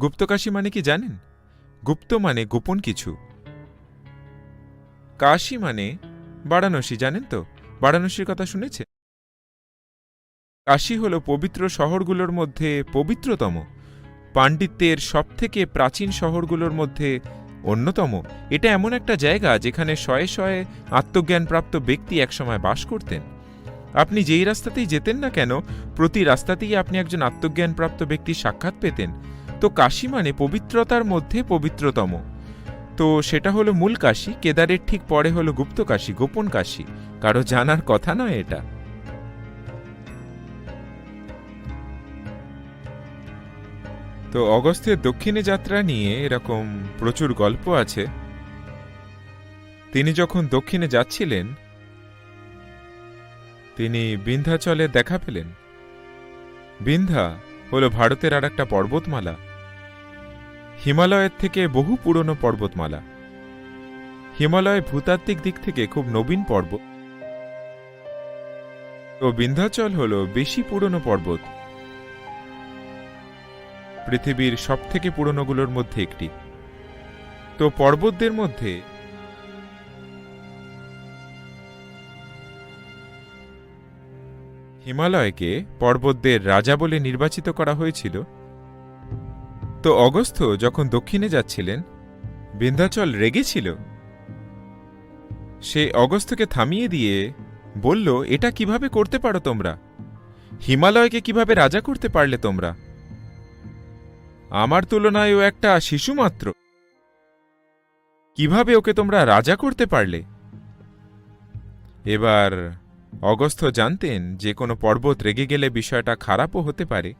গুপ্তকাশী মানে কি জানেন? গুপ্ত মানে গোপন কিছু। কাশী মানে বারাণসী, জানেন তো? বারাণসীর কথা শুনেছে কাশী হল পবিত্র শহরগুলোর মধ্যে পবিত্রতম। পাণ্ডিত্যের সবথেকে প্রাচীন শহরগুলোর মধ্যে অন্যতম। এটা এমন একটা জায়গা যেখানে শয়ে শয়ে আত্মজ্ঞানপ্রাপ্ত ব্যক্তি একসময় বাস করতেন। আপনি যেই রাস্তাতেই যেতেন না কেন, প্রতি রাস্তাতেই আপনি একজন আত্মজ্ঞানপ্রাপ্ত ব্যক্তির সাক্ষাৎ পেতেন। তো কাশী মানে পবিত্রতার মধ্যে পবিত্রতম। তো সেটা হলো মূল কাশী, কেদারের ঠিক পরে হলো গুপ্ত কাশী, গোপন কাশী। কারও জানার কথা নয় এটা। তো অগস্ত্যের দক্ষিণে যাত্রা নিয়ে এরকম প্রচুর গল্প আছে। তিনি যখন দক্ষিণে যাচ্ছিলেন, তিনি বিন্ধ্যাচলে দেখা পেলেন। বিন্ধ্যা হল ভারতের আর একটা পর্বতমালা। হিমালয়ের থেকে বহু পুরনো পর্বতমালা। হিমালয় ভূতাত্ত্বিক দিক থেকে খুব নবীন পর্বত তো বিন্ধ্যাচল হল বেশি পুরনো পর্বত। পৃথিবীর সবথেকে পুরনোগুলোর মধ্যে একটি। তো পর্বতদের মধ্যে হিমালয়কে পর্বতদের রাজা বলে নির্বাচিত করা হয়েছিল। তো অগস্ত্য যখন দক্ষিণে যাচ্ছিলেন, বিন্ধ্যাচল রেগেছিল। সে অগস্ত্যকে থামিয়ে দিয়ে বলল, এটা কীভাবে করতে পারো তোমরা? হিমালয়কে কীভাবে রাজা করতে পারলে তোমরা? আমার তুলনায় ও একটা শিশু মাত্র। কীভাবে ওকে তোমরা রাজা করতে পারলে? এবার অগস্ত্য জানতেন যে কোনো পর্বত রেগে গেলে বিষয়টা খারাপও হতে পারে।